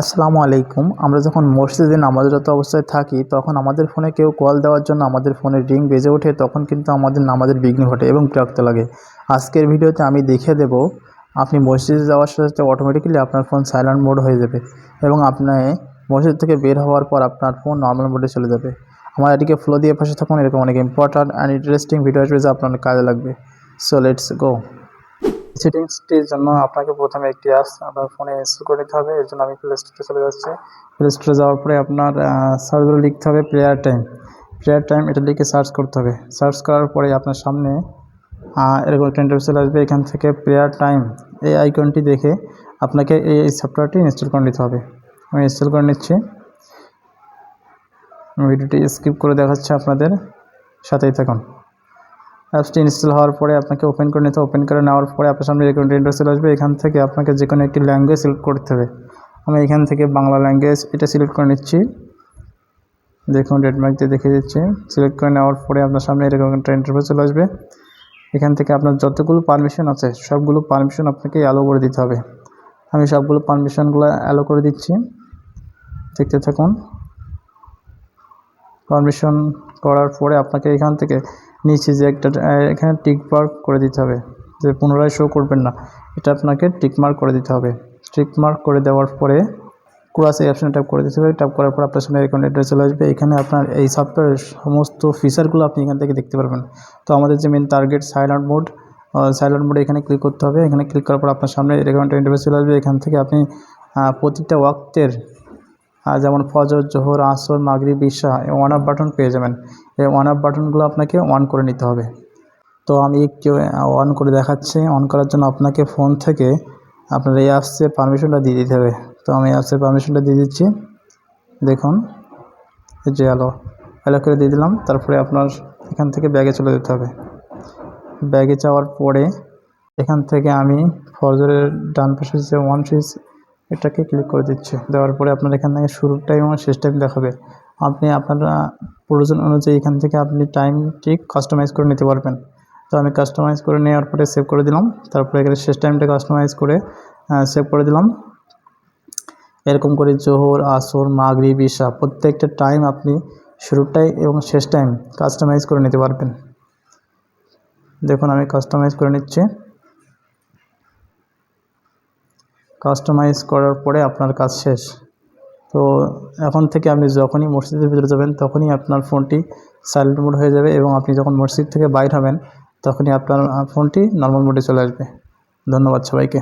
আসসালামু আলাইকুম। আমরা যখন মসজিদে নামাজরত অবস্থায় থাকি, তখন আমাদের ফোনে কেউ কল দেওয়ার জন্য আমাদের ফোনে রিং বেজে ওঠে, তখন কিন্তু আমাদের নামাজের বিঘ্ন ঘটে এবং বিরক্ত লাগে। আজকের ভিডিওতে আমি দেখিয়ে দেব, আপনি মসজিদে যাওয়ার সাথে সাথে অটোমেটিক্যালি আপনার ফোন সাইলেন্ট মোড হয়ে যাবে এবং আপনি মসজিদ থেকে বের হওয়ার পর আপনার ফোন নর্মাল মোডে চলে যাবে। আমার এটিকে ফ্লো দিয়ে পাশে থাকুন, এরকম অনেক ইম্পর্ট্যান্ট অ্যান্ড ইন্টারেস্টিং ভিডিও আসবে যা আপনার কাজে লাগবে। সো লেটস গো সেটিংসটির জন্য আপনাকে প্রথমে একটি অ্যাপস আপনার ফোনে ইনস্টল করে নিতে হবে। এর জন্য আমি প্লে স্টোরে চলে যাচ্ছি। প্লে স্টোরে যাওয়ার পরে আপনার সার্চগুলো লিখতে হবে প্লেয়ার টাইম প্লেয়ার টাইম এটা লিখে সার্চ করতে হবে। সার্চ করার পরে আপনার সামনে এরকম একটা ইন্টারভিউ আসবে। এখান থেকে প্লেয়ার টাইম এই আইকনটি দেখে আপনাকে এই সফটওয়্যারটি ইনস্টল করে নিতে হবে। আমি ইনস্টল করে নিচ্ছি। ভিডিওটি স্কিপ করে দেখাচ্ছে আপনাদের সাথেই থাকুন। অ্যাপসটি ইনস্টল হওয়ার পরে আপনাকে ওপেন করে নিতে ওপেন করে নেওয়ার পরে আপনার সামনে এরকম ইন্টারভিউ চলে আসবে। এখান থেকে আপনাকে যে কোনো একটি ল্যাঙ্গুয়েজ সিলেক্ট করতে হবে। আমি এখান থেকে বাংলা ল্যাঙ্গুয়েজ এটা সিলেক্ট করে নিচ্ছি। দেখুন মার্ক দিয়ে দেখে দিচ্ছি। সিলেক্ট করে নেওয়ার পরে আপনার সামনে এরকম একটা ইন্টারভিউ চলে আসবে। এখান থেকে আপনার যতগুলো পারমিশন আছে, সবগুলো পারমিশন আপনাকে অ্যালো করে দিতে হবে। আমি সবগুলো পারমিশনগুলো অ্যালো করে দিচ্ছি। দেখতে থাকুন। পারমিশন করার পরে আপনাকে এখান থেকে নিচে যে একটা এখানে টিক মার্ক করে দিতে হবে। যে পুনরায় শো করবেন না, এটা আপনাকে টিক মার্ক করে দিতে হবে। টিক মার্ক করে দেওয়ার পরে ক্রস এই অপশানে ট্যাপ করে দিতে হবে। ট্যাপ করার পর আপনার সামনে এরকম অ্যাড্রেস চলে আসবে। এখানে আপনার এই সফটওয়্যারের সমস্ত ফিচারগুলো আপনি এখান থেকে দেখতে পারবেন। তো আমাদের যে main target silent mode silent মোডে এখানে ক্লিক করতে হবে। এখানে ক্লিক করার পর আপনার সামনে এরকম একটা ইন্টারভেস চলে আসবে। এখান থেকে আপনি প্রতিটা ওয়াক্তের যেমন ফজর, জোহর, আসর, মাগরিব, ঈশা ওয়ান আপ বাটন পেয়ে যাবেন। এই ওয়ান আপ বাটনগুলো আপনাকে অন করে নিতে হবে। তো আমি একটু অন করে দেখাচ্ছি। অন করার জন্য আপনাকে ফোন থেকে আপনার এই অ্যাপসের পারমিশনটা দিয়ে দিতে হবে। তো আমি অ্যাপসের পারমিশনটা দিয়ে দিচ্ছি। দেখুন, এই যে আলো অ্যালো করে দিয়ে দিলাম। তারপরে আপনার এখান থেকে ব্যাগে চলে যেতে হবে। ব্যাগে যাওয়ার পরে এখান থেকে আমি ফজরের ডান পাশে যে ওয়ান সুইচ এটাকে ক্লিক করে দিচ্ছি। দেওয়ার পরে আপনার এখান থেকে শুরুর টাইম এবং শেষ টাইম দেখাবে। আপনি আপনার প্রয়োজন অনুযায়ী এখান থেকে আপনি টাইম ঠিক কাস্টমাইজ করে নিতে পারবেন। তো আমি কাস্টমাইজ করে নেওয়ার পরে সেভ করে দিলাম। তারপরে এখানে শেষ টাইমটা কাস্টমাইজ করে সেভ করে দিলাম। এরকম করে জোহর, আসর মাগরি বিশা প্রত্যেকটা টাইম আপনি শুরুর টাইম এবং শেষ টাইম কাস্টমাইজ করে নিতে পারবেন। দেখুন আমি কাস্টমাইজ করে নিচ্ছি। কাস্টমাইজ করার পরে আপনার কাজ শেষ। তো এখন থেকে আপনি যখনই মসজিদের ভিতরে যাবেন, তখনই আপনার ফোনটি সাইলেন্ট মোড হয়ে যাবে এবং আপনি যখন মসজিদ থেকে বাইর হবেন, তখনই আপনার ফোনটি নর্মাল মোডে চলে আসবে। ধন্যবাদ সবাইকে।